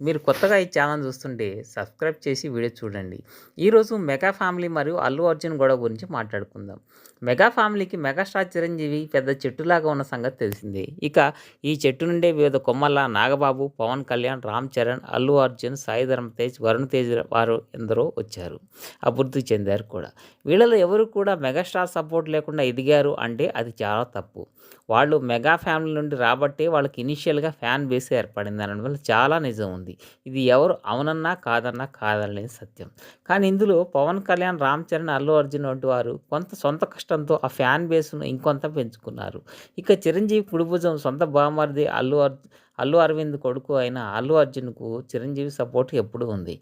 మీరు కొత్తగా ఈ ఛానల్ చూస్తుంటే సబ్స్క్రైబ్ చేసి వీడియో చూడండి. ఈరోజు మెగా ఫ్యామిలీ మరియు అల్లు అర్జున్ గొడవ గురించి మాట్లాడుకుందాం. మెగా ఫ్యామిలీకి మెగాస్టార్ చిరంజీవి పెద్ద చెట్టులాగా ఉన్న సంగతి తెలిసిందే. ఇక ఈ చెట్టు నుండే వివిధ కొమ్మల నాగబాబు పవన్ కళ్యాణ్ రామ్ చరణ్ అల్లు అర్జున్ సాయి తేజ్ వరుణ్ తేజ్ వారు ఎందరో వచ్చారు. అభివృద్ధి చెందారు కూడా. వీళ్ళలో ఎవరు కూడా మెగాస్టార్ సపోర్ట్ లేకుండా ఎదిగారు అంటే అది చాలా తప్పు. వాళ్ళు మెగా ఫ్యామిలీ నుండి రాబట్టే వాళ్ళకి ఇనిషియల్గా ఫ్యాన్ బేస్ ఏర్పడింది అనడం వల్ల చాలా నిజం ఉంది. ఇది ఎవరు అవునన్నా కాదన్నా కాదనేది సత్యం. కానీ ఇందులో పవన్ కళ్యాణ్ రామ్ చరణ్ అల్లు అర్జున్ వంటి వారు కొంత సొంత కష్టంతో ఆ ఫ్యాన్ బేస్ను ఇంకొంత పెంచుకున్నారు. ఇక చిరంజీవి కుడిభుజం సొంత బామర్ది అల్లు అర్జున్ అల్లు అరవింద్ కొడుకు అయిన అల్లు అర్జున్కు చిరంజీవి సపోర్ట్ ఎప్పుడూ ఉంది.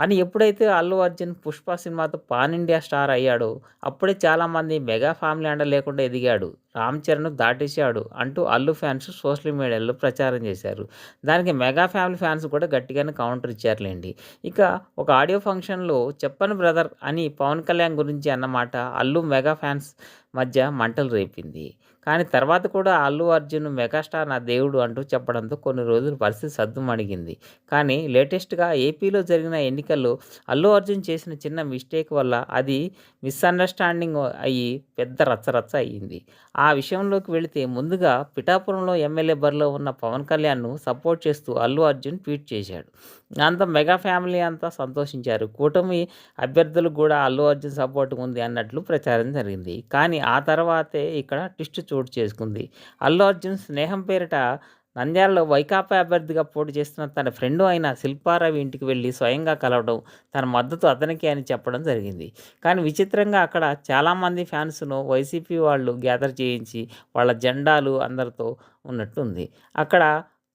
అని ఎప్పుడైతే అల్లు అర్జున్ పుష్ప సినిమాతో పాన్ ఇండియా స్టార్ అయ్యాడో అప్పుడే చాలామంది మెగా ఫ్యామిలీ అండ లేకుండా ఎదిగాడు. రామ్ చరణ్ దాటేశాడు అంటూ అల్లు ఫ్యాన్స్ సోషల్ మీడియాలో ప్రచారం చేశారు. దానికి మెగా ఫ్యామిలీ ఫ్యాన్స్ కూడా గట్టిగానే కౌంటర్ ఇచ్చారులేండి. ఇక ఒక ఆడియో ఫంక్షన్లో చెప్పను బ్రదర్ అని పవన్ కళ్యాణ్ గురించి అన్నమాట అల్లు మెగా ఫ్యాన్స్ మధ్య మంటలు రేపింది. కానీ తర్వాత కూడా అల్లు అర్జున్ మెగాస్టార్ నా దేవుడు అంటూ చెప్పడంతో కొన్ని రోజులు పరిస్థితి సద్దుమణిగింది. కానీ లేటెస్ట్గా ఏపీలో జరిగిన ఎన్నికల్లో అల్లు అర్జున్ చేసిన చిన్న మిస్టేక్ వల్ల అది మిస్అండర్స్టాండింగ్ అయ్యి పెద్ద రచ్చరచ్చ అయ్యింది. ఆ ఆ విషయంలోకి వెళితే ముందుగా పిఠాపురంలో ఎమ్మెల్యే బరిలో ఉన్న పవన్ కళ్యాణ్ను సపోర్ట్ చేస్తూ అల్లు అర్జున్ ట్వీట్ చేశాడు. అంత మెగా ఫ్యామిలీ అంతా సంతోషించారు. కూటమి అభ్యర్థులకు కూడా అల్లు అర్జున్ సపోర్ట్ ఉంది అన్నట్లు ప్రచారం జరిగింది. కానీ ఆ తర్వాతే ఇక్కడ ట్విస్ట్ చోటు చేసుకుంది. అల్లు అర్జున్ స్నేహం పేరిట నంద్యాలలో వైకాపా అభ్యర్థిగా పోటీ చేస్తున్న తన ఫ్రెండ్ అయిన శిల్పారావి ఇంటికి వెళ్ళి స్వయంగా కలవడం తన మద్దతు అతనికి అని చెప్పడం జరిగింది. కానీ విచిత్రంగా అక్కడ చాలామంది ఫ్యాన్స్ను వైసీపీ వాళ్ళు గ్యాదర్ చేయించి వాళ్ళ జెండాలు అందరితో ఉన్నట్టుంది. అక్కడ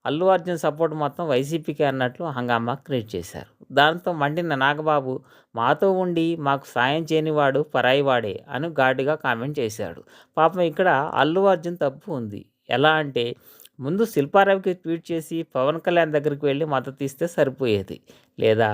అల్లు అర్జున్ సపోర్ట్ మొత్తం వైసీపీకి అన్నట్లు హంగామా క్రియేట్ చేశారు. దాంతో మండిన నాగబాబు మాతో ఉండి మాకు సాయం చేయనివాడు పరాయివాడే అని ఘాటుగా కామెంట్ చేశాడు. పాపం ఇక్కడ అల్లు అర్జున్ తప్పు ఉంది. ఎలా అంటే ముందు శిల్పారావుకి ట్వీట్ చేసి పవన్ కళ్యాణ్ దగ్గరికి వెళ్ళి మద్దతు ఇస్తే సరిపోయేది. లేదా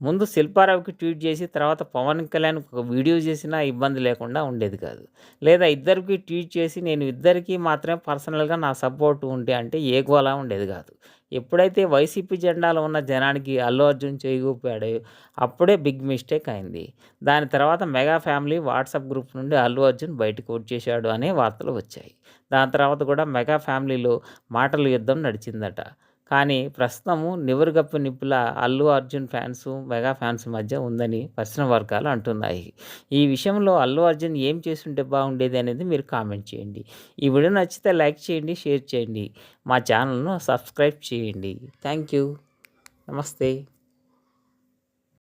ముందు శిల్పారావుకి ట్వీట్ చేసి తర్వాత పవన్ కళ్యాణ్ ఒక వీడియో చేసినా ఇబ్బంది లేకుండా ఉండేది కాదు. లేదా ఇద్దరికి ట్వీట్ చేసి నేను ఇద్దరికీ మాత్రమే పర్సనల్గా నా సపోర్ట్ ఉంటే అంటే ఏ గోలా ఉండేది కాదు. ఎప్పుడైతే వైసీపీ జెండాలో ఉన్న జనానికి అల్లు అర్జున్ చేయగూపాడో అప్పుడే బిగ్ మిస్టేక్ అయింది. దాని తర్వాత మెగా ఫ్యామిలీ వాట్సాప్ గ్రూప్ నుండి అల్లు అర్జున్ బయటకు వచ్చేశాడు అనే వార్తలు వచ్చాయి. దాని తర్వాత కూడా మెగా ఫ్యామిలీలో మాటల యుద్ధం నడిచిందట. కానీ ప్రస్తుతము నివురుగప్పు నిప్పుల Allu Arjun fans mega fans మధ్య ఉందని పరిశ్రమ వర్గాలు అంటున్నాయి. ఈ విషయంలో అల్లు అర్జున్ ఏం చేస్తుంటే బాగుండేది అనేది మీరు కామెంట్ చేయండి. ఈ వీడియో నచ్చితే లైక్ చేయండి షేర్ చేయండి. మా ఛానల్ను సబ్స్క్రైబ్ చేయండి. Thank you. నమస్తే.